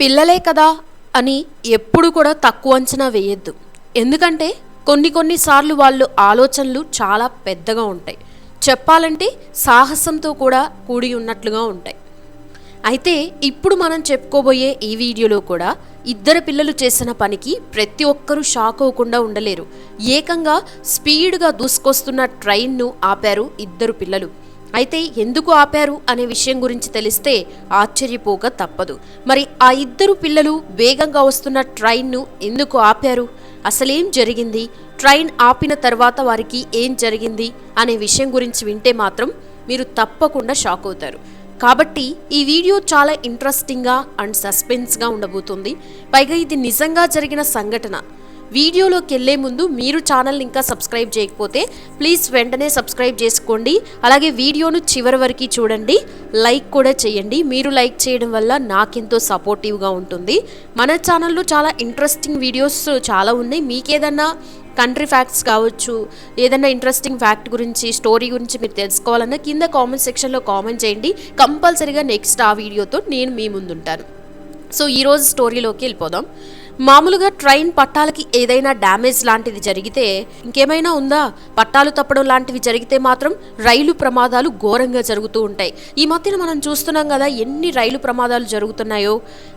పిల్లలే కదా అని ఎప్పుడు కూడా తక్కువ అంచనా వేయొద్దు. ఎందుకంటే కొన్ని కొన్నిసార్లు వాళ్ళు ఆలోచనలు చాలా పెద్దగా ఉంటాయి. చెప్పాలంటే సాహసంతో కూడా కూడి ఉన్నట్లుగా ఉంటాయి. అయితే ఇప్పుడు మనం చెప్పుకోబోయే ఈ వీడియోలో కూడా ఇద్దరు పిల్లలు చేసిన పనికి ప్రతి ఒక్కరూ షాక్ అవ్వకుండా ఉండలేరు. ఏకంగా స్పీడ్గా దూసుకొస్తున్న ట్రైన్ను ఆపారు ఇద్దరు పిల్లలు. అయితే ఎందుకు ఆపారు అనే విషయం గురించి తెలిస్తే ఆశ్చర్యపోక తప్పదు. మరి ఆ ఇద్దరు పిల్లలు వేగంగా వస్తున్న ట్రైన్ను ఎందుకు ఆపారు? అసలేం జరిగింది? ట్రైన్ ఆపిన తర్వాత వారికి ఏం జరిగింది? అనే విషయం గురించి వింటే మాత్రం మీరు తప్పకుండా షాక్ అవుతారు. కాబట్టి ఈ వీడియో చాలా ఇంట్రెస్టింగ్గా అండ్ సస్పెన్స్గా ఉండబోతుంది. పైగా ఇది నిజంగా జరిగిన సంఘటన. వీడియోలోకి వెళ్ళే ముందు మీరు ఛానల్ ఇంకా సబ్స్క్రైబ్ చేయకపోతే ప్లీజ్ వెంటనే సబ్స్క్రైబ్ చేసుకోండి. అలాగే వీడియోను చివరి వరకు చూడండి. లైక్ కూడా చేయండి. మీరు లైక్ చేయడం వల్ల నాకెంతో సపోర్టివ్గా ఉంటుంది. మన ఛానల్లో చాలా ఇంట్రెస్టింగ్ వీడియోస్ చాలా ఉన్నాయి. మీకేదన్నా కంట్రీ ఫ్యాక్ట్స్ కావచ్చు ఏదైనా ఇంట్రెస్టింగ్ ఫ్యాక్ట్ గురించి స్టోరీ గురించి మీరు తెలుసుకోవాలన్నా కింద కామెంట్ సెక్షన్లో కామెంట్ చేయండి. కంపల్సరీగా నెక్స్ట్ ఆ వీడియోతో నేను మీ ముందుంటాను. సో ఈరోజు స్టోరీలోకి వెళ్ళిపోదాం. మామూలుగా ట్రైన్ పట్టాలకి ఏదైనా డ్యామేజ్ లాంటిది జరిగితే ఇంకేమైనా ఉందా? పట్టాలు తప్పడం లాంటివి జరిగితే మాత్రం రైలు ప్రమాదాలు ఘోరంగా జరుగుతూ ఉంటాయి. ఈ మధ్యన మనం చూస్తున్నాం కదా ఎన్ని రైలు ప్రమాదాలు జరుగుతున్నాయో.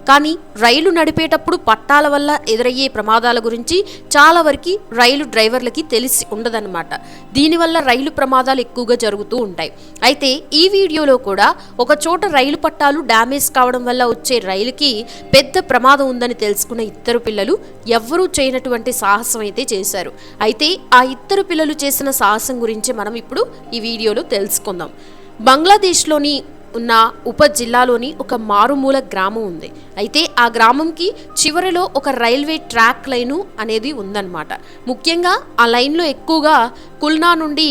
కానీ రైలు నడిపేటప్పుడు పట్టాల వల్ల ఎదురయ్యే ప్రమాదాల గురించి చాలా వరకు రైలు డ్రైవర్లకి తెలిసి ఉండదన్నమాట. దీనివల్ల రైలు ప్రమాదాలు ఎక్కువగా జరుగుతూ ఉంటాయి. అయితే ఈ వీడియోలో కూడా ఒక చోట రైలు పట్టాలు డ్యామేజ్ కావడం వల్ల వచ్చే రైలుకి పెద్ద ప్రమాదం ఉందని తెలుసుకున్న ఇద్దరు ఇద్దరు పిల్లలు ఎవ్వరూ చేయనటువంటి సాహసం అయితే చేశారు. అయితే ఆ ఇద్దరు పిల్లలు చేసిన సాహసం గురించి మనం ఇప్పుడు ఈ వీడియోలో తెలుసుకుందాం. బంగ్లాదేశ్లోని ఉన్న ఉప జిల్లాలోని ఒక మారుమూల గ్రామం ఉంది. అయితే ఆ గ్రామంకి చివరిలో ఒక రైల్వే ట్రాక్ లైను అనేది ఉందన్నమాట. ముఖ్యంగా ఆ లైన్లో ఎక్కువగా కుల్నా నుండి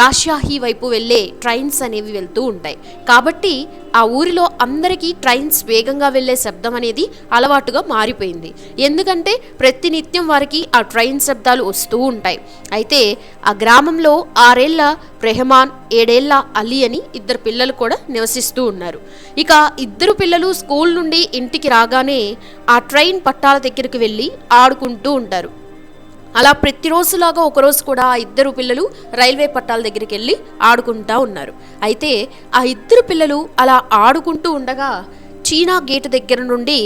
రాష్యాహి వైపు వెళ్ళే ట్రైన్స్ అనేవి వెళ్తూ ఉంటాయి. కాబట్టి ఆ ఊరిలో అందరికీ ట్రైన్స్ వేగంగా వెళ్ళే శబ్దం అనేది అలవాటుగా మారిపోయింది. ఎందుకంటే ప్రతినిత్యం వారికి ఆ ట్రైన్ శబ్దాలు వస్తూ ఉంటాయి. అయితే ఆ గ్రామంలో ఆరేళ్ళ రెహమాన్ ఏడేళ్ళ అలీ అని ఇద్దరు పిల్లలు కూడా నివసిస్తూ ఉన్నారు. ఇక ఇద్దరు పిల్లలు స్కూల్ నుండి ఇంటికి రాగానే ఆ ట్రైన్ పట్టాల దగ్గరికి వెళ్ళి ఆడుకుంటూ ఉంటారు. అలా ప్రతిరోజులాగా ఒకరోజు కూడా ఆ ఇద్దరు పిల్లలు రైల్వే పట్టాల దగ్గరికి వెళ్ళి ఆడుకుంటా ఉన్నారు. అయితే ఆ ఇద్దరు పిల్లలు అలా ఆడుకుంటూ ఉండగా చీనా గేట్ దగ్గర నుండి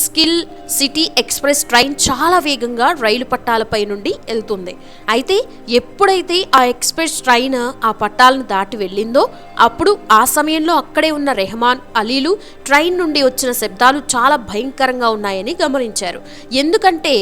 స్కిల్ సిటీ ఎక్స్ప్రెస్ ట్రైన్ చాలా వేగంగా రైలు పట్టాలపై నుండి వెళ్తుంది. అయితే ఎప్పుడైతే ఆ ఎక్స్ప్రెస్ ట్రైన్ ఆ పట్టాలను దాటి వెళ్ళిందో అప్పుడు ఆ సమయంలో అక్కడే ఉన్న రెహమాన్ అలీలు ట్రైన్ నుండి వచ్చిన శబ్దాలు చాలా భయంకరంగా ఉన్నాయని గమనించారు. ఎందుకంటే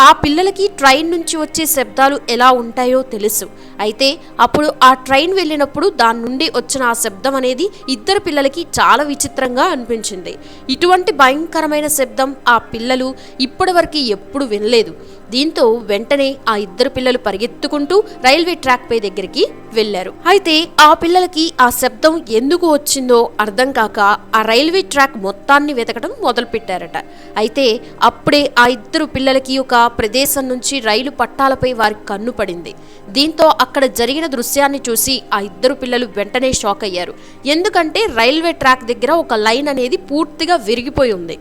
ఆ పిల్లలకి ట్రైన్ నుంచి వచ్చే శబ్దాలు ఎలా ఉంటాయో తెలుసు. అయితే అప్పుడు ఆ ట్రైన్ వెళ్ళినప్పుడు దాని నుండి వచ్చిన ఆ శబ్దం అనేది ఇద్దరు పిల్లలకి చాలా విచిత్రంగా అనిపించింది. ఇటువంటి భయంకరమైన శబ్దం ఆ పిల్లలు ఇప్పటివరకు ఎప్పుడు వినలేదు. దీంతో వెంటనే ఆ ఇద్దరు పిల్లలు పరిగెత్తుకుంటూ రైల్వే ట్రాక్ పై దగ్గరికి వెళ్ళారు అయితే ఆ పిల్లలకి ఆ శబ్దం ఎందుకు వచ్చిందో అర్థం కాక ఆ రైల్వే ట్రాక్ మొత్తాన్ని వెతకడం మొదలుపెట్టారట. అయితే అప్పుడే ఆ ఇద్దరు పిల్లలకి ఒక ప్రదేశం నుంచి రైలు పట్టాలపై వారి కన్ను పడింది. దీంతో అక్కడ జరిగిన దృశ్యాన్ని చూసి ఆ ఇద్దరు పిల్లలు వెంటనే షాక్ అయ్యారు. ఎందుకంటే రైల్వే ట్రాక్ దగ్గర ఒక లైన్ అనేది పూర్తిగా విరిగిపోయి ఉంది.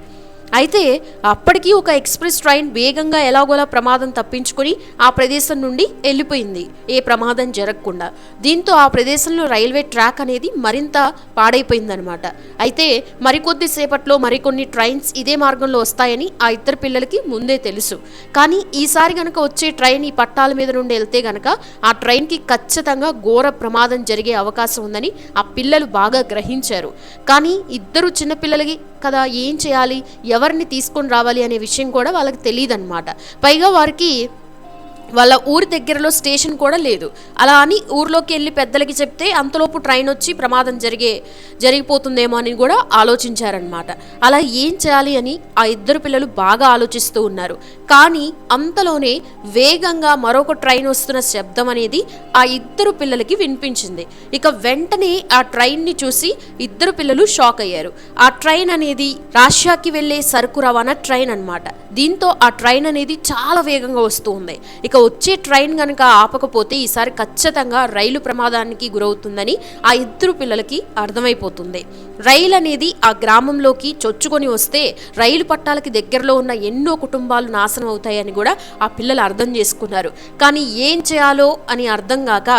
అయితే అప్పటికీ ఒక ఎక్స్ప్రెస్ ట్రైన్ వేగంగా ఎలాగోలా ప్రమాదం తప్పించుకొని ఆ ప్రదేశం నుండి వెళ్ళిపోయింది. ఏ ప్రమాదం జరగకుండా. దీంతో ఆ ప్రదేశంలో రైల్వే ట్రాక్ అనేది మరింత పాడైపోయిందనమాట అయితే మరికొద్ది సేపట్లో మరికొన్ని ట్రైన్స్ ఇదే మార్గంలో వస్తాయని ఆ ఇద్దరు పిల్లలకి ముందే తెలుసు. కానీ ఈసారి గనక వచ్చే ట్రైన్ ఈ పట్టాల మీద నుండి వెళ్తే గనక ఆ ట్రైన్కి ఖచ్చితంగా ఘోర ప్రమాదం జరిగే అవకాశం ఉందని ఆ పిల్లలు బాగా గ్రహించారు. కానీ ఇద్దరు చిన్నపిల్లలకి కదా ఏం చేయాలి ఎవరిని తీసుకొని రావాలి అనే విషయం కూడా వాళ్ళకి తెలియదు అనమాట పైగా వారికి వాళ్ళ ఊరి దగ్గరలో స్టేషన్ కూడా లేదు. అలా అని ఊర్లోకి వెళ్ళి పెద్దలకి చెప్తే అంతలోపు ట్రైన్ వచ్చి ప్రమాదం జరిగే జరిగిపోతుందేమో అని కూడా ఆలోచించారనమాట అలా ఏం చేయాలి అని ఆ ఇద్దరు పిల్లలు బాగా ఆలోచిస్తూ ఉన్నారు. కానీ అంతలోనే వేగంగా మరొక ట్రైన్ వస్తున్న శబ్దం అనేది ఆ ఇద్దరు పిల్లలకి వినిపించింది. ఇక వెంటనే ఆ ట్రైన్ని చూసి ఇద్దరు పిల్లలు షాక్ అయ్యారు. ఆ ట్రైన్ అనేది రాష్యాకి వెళ్ళే సరుకు రవాణా ట్రైన్ అన్నమాట. దీంతో ఆ ట్రైన్ అనేది చాలా వేగంగా వస్తూ ఉంది. ఇక వచ్చే ట్రైన్ కనుక ఆపకపోతే ఈసారి ఖచ్చితంగా రైలు ప్రమాదానికి గురవుతుందని ఆ ఇద్దరు పిల్లలకి అర్థమైపోతుంది. రైలు అనేది ఆ గ్రామంలోకి చొచ్చుకొని వస్తే రైలు పట్టాలకి దగ్గరలో ఉన్న ఎన్నో కుటుంబాలు నాశనం అవుతాయని కూడా ఆ పిల్లలు అర్థం చేసుకున్నారు. కానీ ఏం చేయాలో అని అర్థం కాక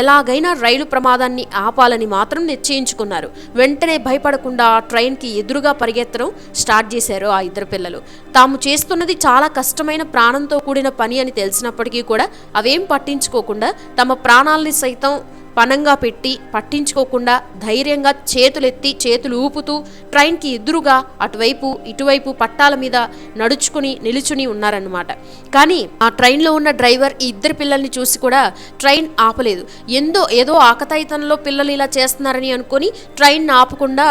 ఎలాగైనా రైలు ప్రమాదాన్ని ఆపాలని మాత్రం నిశ్చయించుకున్నారు. వెంటనే భయపడకుండా ఆ ట్రైన్కి ఎదురుగా పరిగెత్తడం స్టార్ట్ చేశారు ఆ ఇద్దరు పిల్లలు. తాము చేస్తున్నది చాలా కష్టమైన ప్రాణంతో కూడిన పని అని తెలిసినప్పటికీ కూడా అవేం పట్టించుకోకుండా తమ ప్రాణాలని సైతం పనంగా పెట్టి పట్టించుకోకుండా ధైర్యంగా చేతులెత్తి చేతులు ఊపుతూ ట్రైన్కి ఎదురుగా అటువైపు ఇటువైపు పట్టాల మీద నడుచుకుని నిలుచుని ఉన్నారన్నమాట. కానీ ఆ ట్రైన్లో ఉన్న డ్రైవర్ ఈ ఇద్దరు పిల్లల్ని చూసి కూడా ట్రైన్ ఆపలేదు. ఎందో ఏదో ఆకతాయితనంలో పిల్లలు ఇలా చేస్తున్నారని అనుకొని ట్రైన్ ఆపకుండా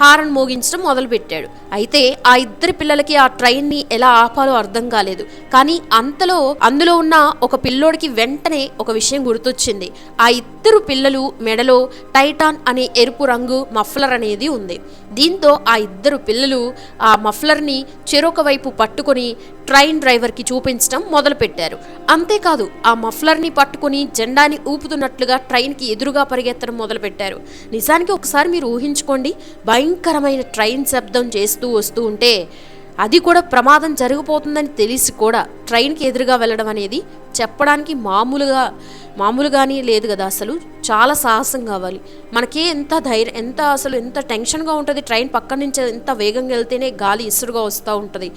హారన్ మోగించడం మొదలుపెట్టాడు. అయితే ఆ ఇద్దరి పిల్లలకి ఆ ట్రైన్ని ఎలా ఆపాలో అర్థం కాలేదు. కానీ అంతలో అందులో ఉన్న ఒక పిల్లోడికి వెంటనే ఒక విషయం గుర్తొచ్చింది. ఆ ఇద్దరు పిల్లలు మెడలో టైటాన్ అనే ఎరుపు రంగు మఫ్లర్ అనేది ఉంది. దీంతో ఆ ఇద్దరు పిల్లలు ఆ మఫ్లర్ని చెరొక వైపు పట్టుకొని ట్రైన్ డ్రైవర్కి చూపించడం మొదలుపెట్టారు. అంతేకాదు ఆ మఫ్లర్ని పట్టుకుని జెండాని ఊపుతున్నట్లుగా ట్రైన్కి ఎదురుగా పరిగెత్తడం మొదలుపెట్టారు. నిజానికి ఒకసారి మీరు ఊహించుకోండి భయంకరమైన ట్రైన్ శబ్దం చేస్తూ వస్తూ ఉంటే అది కూడా ప్రమాదం జరిగిపోతుందని తెలిసి కూడా ట్రైన్కి ఎదురుగా వెళ్ళడం అనేది చెప్పడానికి మామూలుగా మామూలుగానే లేదు కదా అసలు. చాలా సాహసం కావాలి. మనకి ఎంత ధైర్యం ఎంత అసలు ఎంత టెన్షన్గా ఉంటుంది ట్రైన్ పక్కన నుంచి ఎంత వేగంగా వెళ్తేనే గాలి ఇసురుగా వస్తూ ఉంటుంది.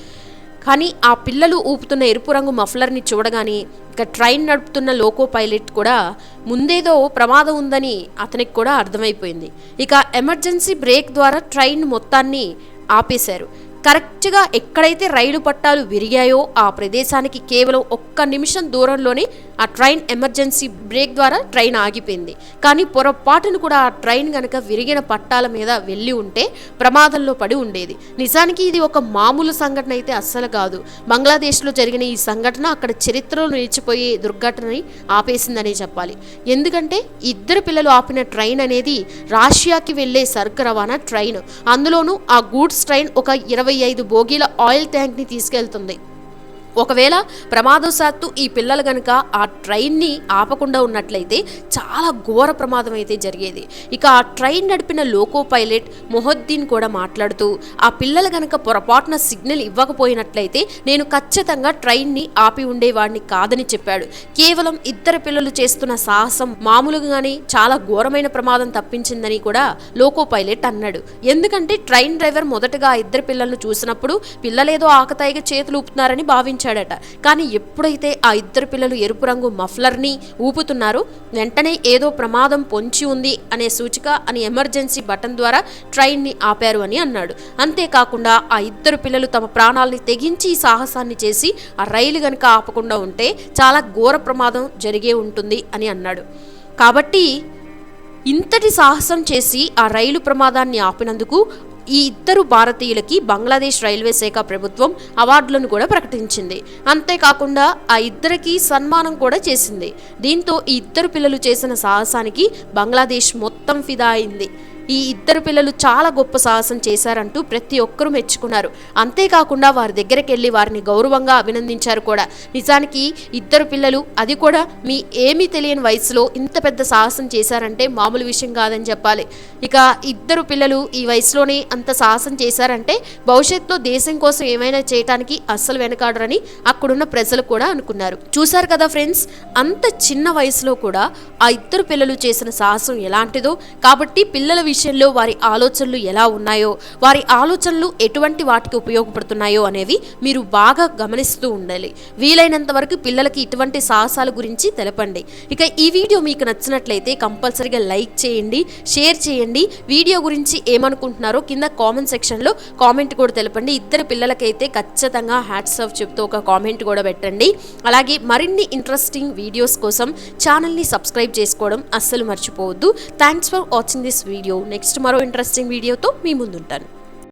కానీ ఆ పిల్లలు ఊపుతున్న ఎరుపు రంగు మఫ్లర్ని చూడగానే ఇక ట్రైన్ నడుపుతున్న లోకో పైలట్ కూడా ముందేదో ప్రమాదం ఉందని అతనికి కూడా అర్థమైపోయింది. ఇక ఎమర్జెన్సీ బ్రేక్ ద్వారా ట్రైన్ మొత్తాన్ని ఆపేశారు. కరెక్ట్గా ఎక్కడైతే రైలు పట్టాలు విరిగాయో ఆ ప్రదేశానికి కేవలం ఒక్క నిమిషం దూరంలోనే ఆ ట్రైన్ ఎమర్జెన్సీ బ్రేక్ ద్వారా ట్రైన్ ఆగిపోయింది. కానీ పొరపాటును కూడా ఆ ట్రైన్ గనక విరిగిన పట్టాల మీద వెళ్ళి ఉంటే ప్రమాదంలో పడి ఉండేది. నిజానికి ఇది ఒక మామూలు సంఘటన అయితే అస్సలు కాదు. బంగ్లాదేశ్లో జరిగిన ఈ సంఘటన అక్కడ చరిత్రలో నిలిచిపోయే దుర్ఘటనని ఆపేసిందనే చెప్పాలి. ఎందుకంటే ఇద్దరు పిల్లలు ఆపిన ట్రైన్ అనేది రాషియాకి వెళ్ళే సరుకు రవాణా ట్రైన్. అందులోనూ ఆ గూడ్స్ ట్రైన్ ఒక ఇరవై ఐదు బోగీల ఆయిల్ ట్యాంక్ని తీసుకెళ్తుంది. ఒకవేళ ప్రమాదవశాత్తు ఈ పిల్లలు గనక ఆ ట్రైన్ని ఆపకుండా ఉన్నట్లయితే చాలా ఘోర ప్రమాదం అయితే జరిగేది. ఇక ఆ ట్రైన్ నడిపిన లోకో పైలట్ మొహద్దీన్ కూడా మాట్లాడుతూ ఆ పిల్లలు గనక పొరపాటున సిగ్నల్ ఇవ్వకపోయినట్లయితే నేను ఖచ్చితంగా ట్రైన్ని ఆపి ఉండేవాడిని కాదని చెప్పాడు. కేవలం ఇద్దరు పిల్లలు చేస్తున్న సాహసం మామూలుగానే చాలా ఘోరమైన ప్రమాదం తప్పించిందని కూడా లోకో పైలట్ అన్నాడు. ఎందుకంటే ట్రైన్ డ్రైవర్ మొదటగా ఆ ఇద్దరు పిల్లలను చూసినప్పుడు పిల్లలేదో ఆకతాయిగా చేతులు ఊపుతున్నారని ఊహించాడట కానీ ఎప్పుడైతే ఆ ఇద్దరు పిల్లలు ఎరుపు రంగు మఫ్లర్ని ఊపుతున్నారో వెంటనే ఏదో ప్రమాదం పొంచి ఉంది అనే సూచిక అని ఎమర్జెన్సీ బటన్ ద్వారా ట్రైన్ని ఆపారు అని అన్నాడు. అంతేకాకుండా ఆ ఇద్దరు పిల్లలు తమ ప్రాణాలని తెగించి ఈ సాహసాన్ని చేసి ఆ రైలు గనుక ఆపకుండా ఉంటే చాలా ఘోర ప్రమాదం జరిగే ఉంటుంది అని అన్నాడు. కాబట్టి ఇంతటి సాహసం చేసి ఆ రైలు ప్రమాదాన్ని ఆపినందుకు ఈ ఇద్దరు భారతీయులకి బంగ్లాదేశ్ రైల్వే శాఖ ప్రభుత్వం అవార్డులను కూడా ప్రకటించింది. అంతేకాకుండా ఆ ఇద్దరికి సన్మానం కూడా చేసింది. దీంతో ఈ ఇద్దరు పిల్లలు చేసిన సాహసానికి బంగ్లాదేశ్ మొత్తం ఫిదా అయింది. ఈ ఇద్దరు పిల్లలు చాలా గొప్ప సాహసం చేశారంటూ ప్రతి ఒక్కరూ మెచ్చుకున్నారు. అంతేకాకుండా వారి దగ్గరికి వెళ్ళి వారిని గౌరవంగా అభినందించారు కూడా. నిజానికి ఇద్దరు పిల్లలు అది కూడా మీ ఏమీ తెలియని వయసులో ఇంత పెద్ద సాహసం చేశారంటే మామూలు విషయం కాదని చెప్పాలి. ఇక ఇద్దరు పిల్లలు ఈ వయసులోనే అంత సాహసం చేశారంటే భవిష్యత్తులో దేశం కోసం ఏమైనా చేయటానికి అస్సలు వెనకాడరని అక్కడున్న ప్రజలు కూడా అనుకున్నారు. చూశారు కదా ఫ్రెండ్స్ అంత చిన్న వయసులో కూడా ఆ ఇద్దరు పిల్లలు చేసిన సాహసం ఎలాంటిదో. కాబట్టి పిల్లల విషయం విషయంలో వారి ఆలోచనలు ఎలా ఉన్నాయో వారి ఆలోచనలు ఎటువంటి వాటికి ఉపయోగపడుతున్నాయో అనేవి మీరు బాగా గమనిస్తూ ఉండాలి. వీలైనంత వరకు పిల్లలకి ఇటువంటి సాహసాల గురించి తెలపండి. ఇక ఈ వీడియో మీకు నచ్చినట్లయితే కంపల్సరీగా లైక్ చేయండి షేర్ చేయండి. వీడియో గురించి ఏమనుకుంటున్నారో కింద కామెంట్ సెక్షన్లో కామెంట్ కూడా తెలపండి. ఇద్దరు పిల్లలకైతే ఖచ్చితంగా హ్యాట్స్ ఆఫ్ చెప్తూ ఒక కామెంట్ కూడా పెట్టండి. అలాగే మరిన్ని ఇంట్రెస్టింగ్ వీడియోస్ కోసం ఛానల్ని సబ్స్క్రైబ్ చేసుకోవడం అస్సలు మర్చిపోవద్దు. Thanks for watching this video next మరో ఇంట్రెస్టింగ్ వీడియోతో మీ ముందుంటాను.